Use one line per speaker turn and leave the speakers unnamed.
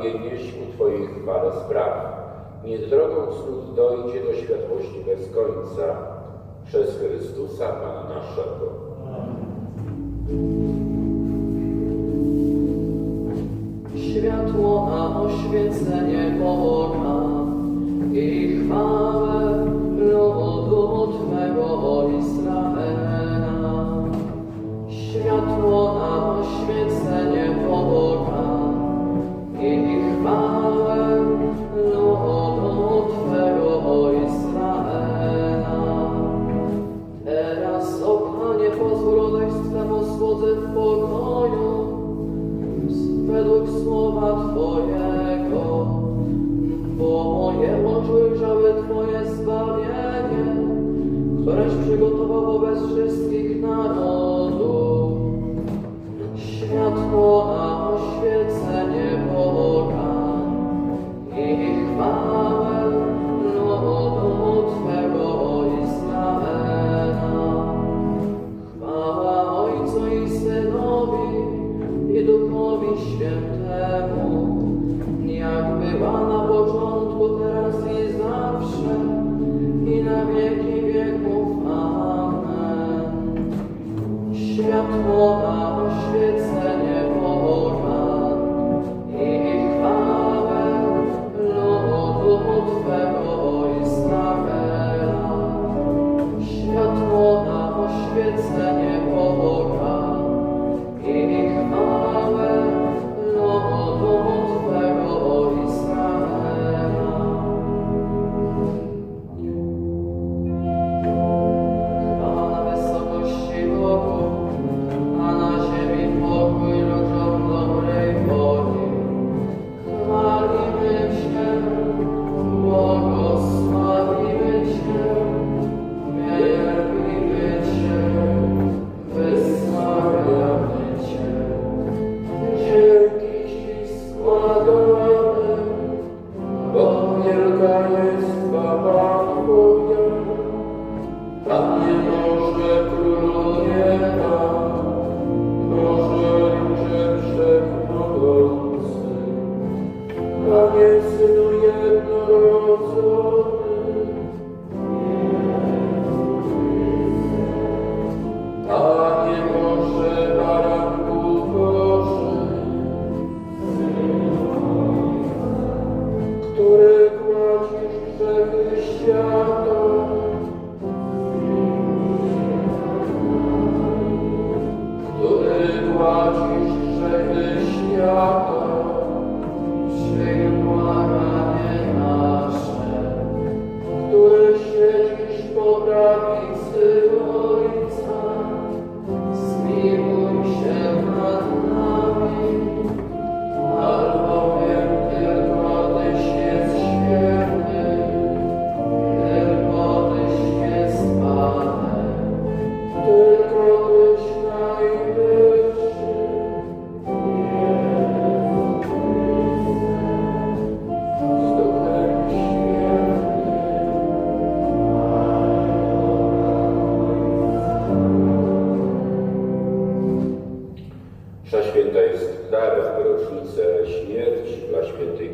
zbawienie u Twojej chwale spraw. Niech drogą cnót dojdzie do światłości bez końca. Przez Chrystusa Pana naszego.
Światło na oświecenie Boga i chwałę ludu Twego Izraela. Światło na oświecenie któreś przygotował wobec wszystkich narodów. Światło na oświecenie Boga i chwałę ludu Twego Izraela. Chwała Ojcu i Synowi i Duchowi Świętemu, światło na oświecenie poran i chwałę lodu Twego Izraela. Światło na oświecenie poran Amen. prawa rocznicę śmierci dla świętej pamięci